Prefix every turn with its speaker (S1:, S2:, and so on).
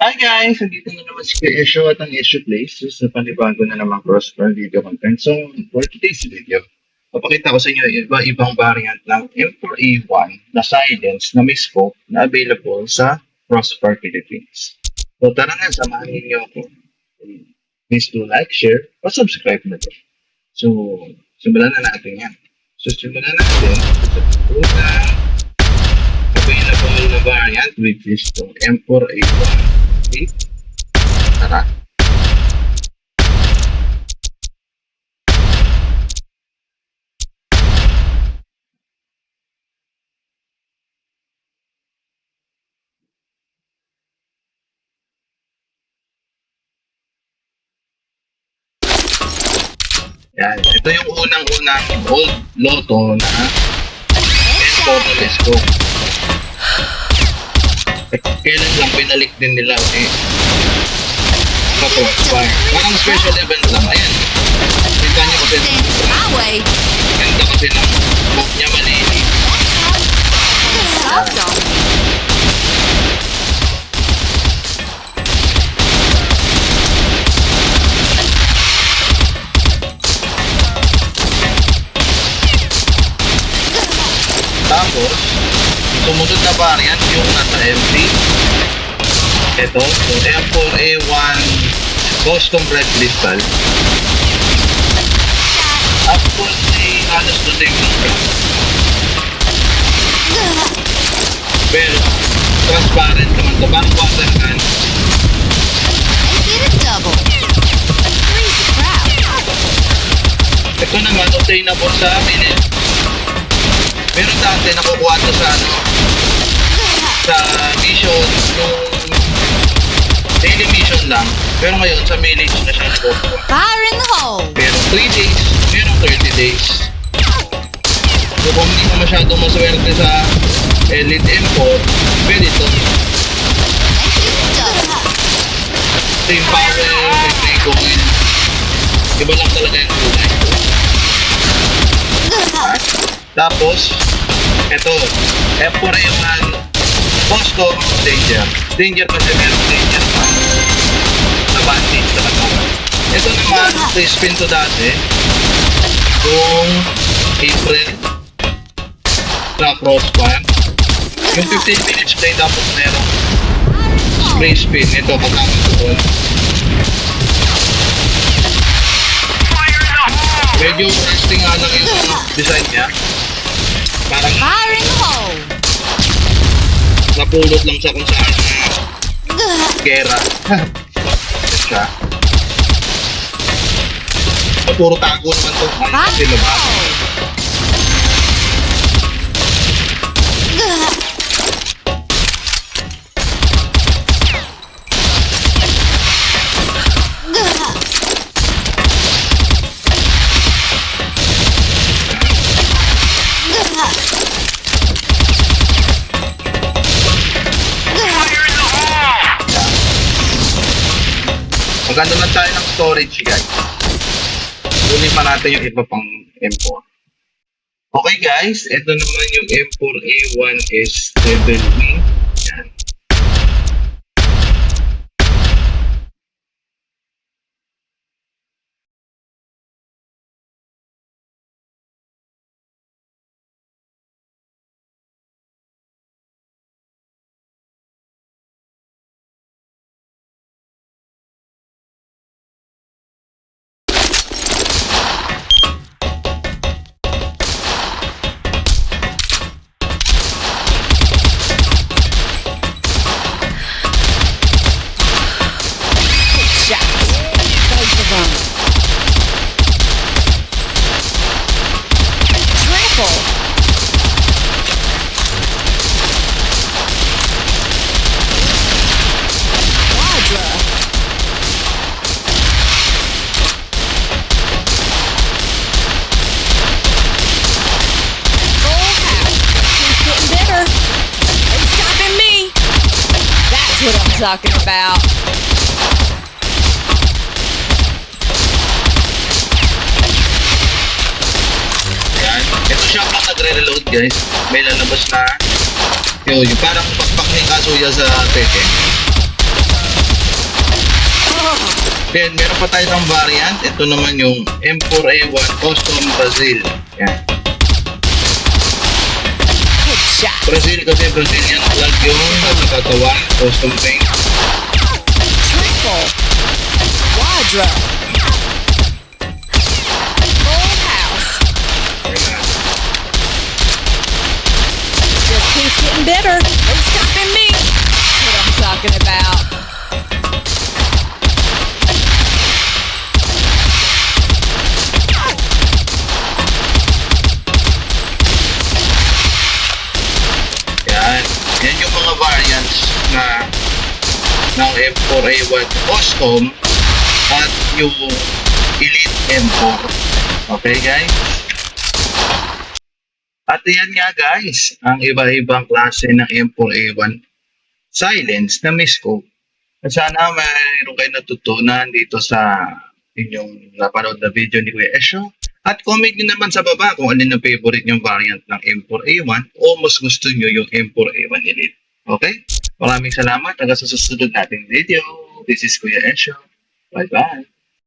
S1: Hi guys! Nandito na naman si Esho at ang Esho Place sa panibago na naman crossbar video content. So, for today's video, papakita ko sa inyo iba-ibang variant ng M4A1 na silence na may scope na available sa Crossbar Philippines. So, tara na, samahan niyo ako. Please do like, share, o subscribe na din. So, simulan na natin yan. So, simulan natin sa na variant which is itong M4A1 Okay. Tara. Yan. Ito yung unang-unang old loto na na Esco. Kailan lang pinalik din nila eh. Kapag Parang special event lang. Ayan. Kita niyo kasi ganda kasi ng book niya
S2: me.
S1: Tapos, sumunod na variant yung nasa MV. Ito, so M4A1 Custom Red Crystal. Tapos, ay halos to same lang siya. Pero, transparent naman to. Parang water
S2: crowd.
S1: Ito naman, obtainable sa amin eh. Pero dati, nakukuha to sa ano, daily mission lang. Pero ngayon, sa village na siya
S2: the hole.
S1: Pero 3 days, meron 30 days. So kung hindi ka masyadong maswerte sa Elite M4, pwede ito. Same power, may free coin. Iba lang talaga yung kulay. Tapos, ito, F4A1 Custom Danger. Danger kasi meron danger bandage sa katawan. Ito naman, sa spin to dati, yung April na crossbar. Yung 15 minutes play tapos meron spray spin. Ito, pagkama doon. Medyo resting nga lang yung design niya. Parang napulot lang sa kung saan gera. siya. Puro tago naman to.
S2: Fire
S1: kasi Maganda lang tayo ng storage guys. Kunin pa natin yung iba pang M4. Okay guys, ito naman yung M4A1S7 wing.
S2: That's what I'm talking about.
S1: Yan. Ito siya pag nagre-reload guys. May lalabas na yun, yung parang pakpak ni Kazuya sa Tekken. Then, meron pa tayo ng variant. Ito naman yung M4A1 Custom Brazil. Yan. Brazil kasi Brazilian flag. Custom paint.
S2: Triple. Quadra. Just keeps getting better. No stopping me. That's what I'm talking about.
S1: Ng M4A1 Custom at yung Elite M4. Okay, guys? At yan nga, guys, ang iba-ibang klase ng M4A1 silence na may scope. At sana mayroon kayo natutunan dito sa inyong napanood na video ni Kuya Esho. At comment nyo naman sa baba kung alin ang favorite yung variant ng M4A1 o mas gusto nyo yung M4A1 Elite. Okay? Maraming salamat hanggang sa susunod nating video. This is Kuya Esho. Bye-bye.